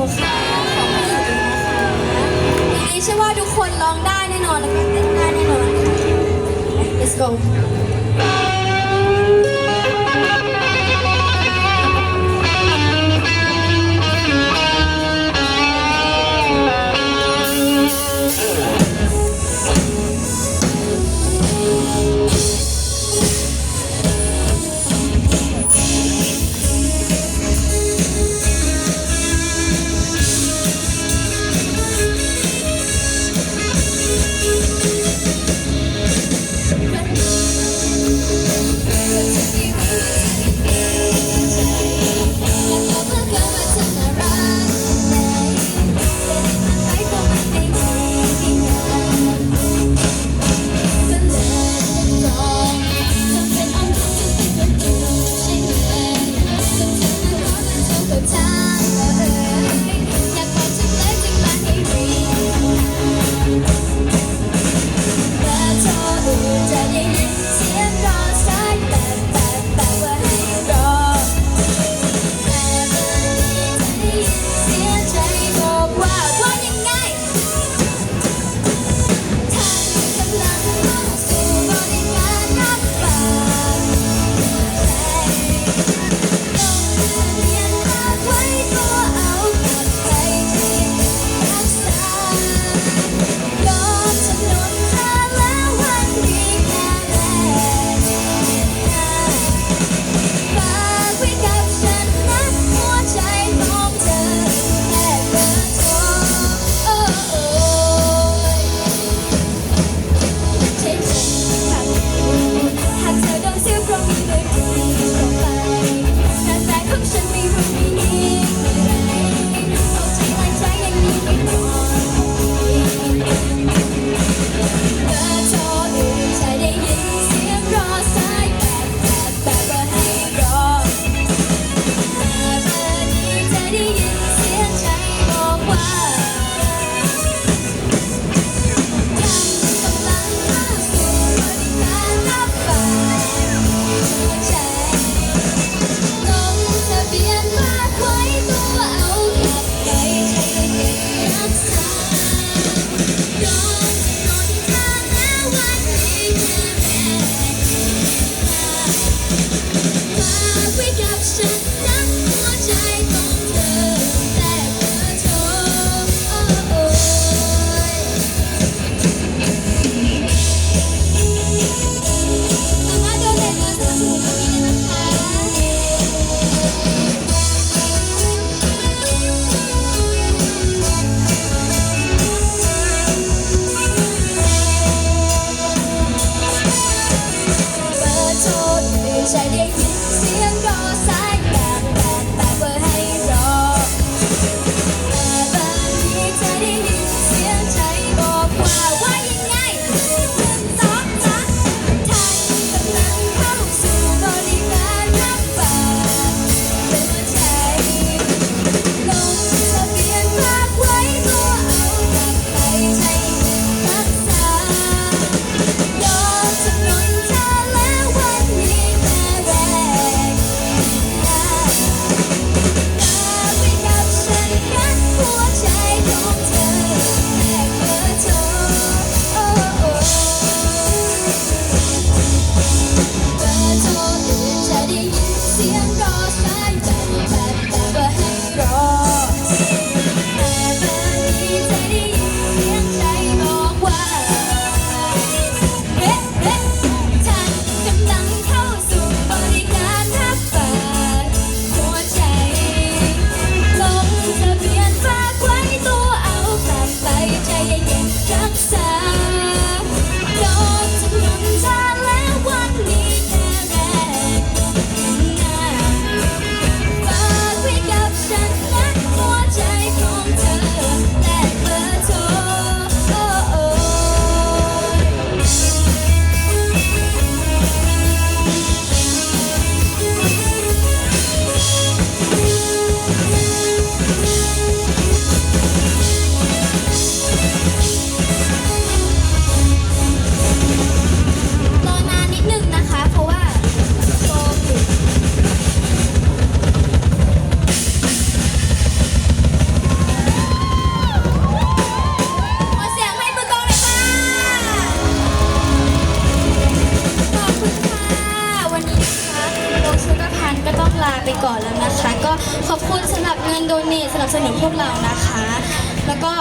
อันนี้เชื่อว่าทุกคนร้องได้แน่นอนแล้วก็เต้นได้แน่นอน let's go Why is shiny. ก่อนแล้วนะคะ ก็ขอบคุณสำหรับเงินโดเนทสนับสนุนพวกเรานะคะ แล้วก็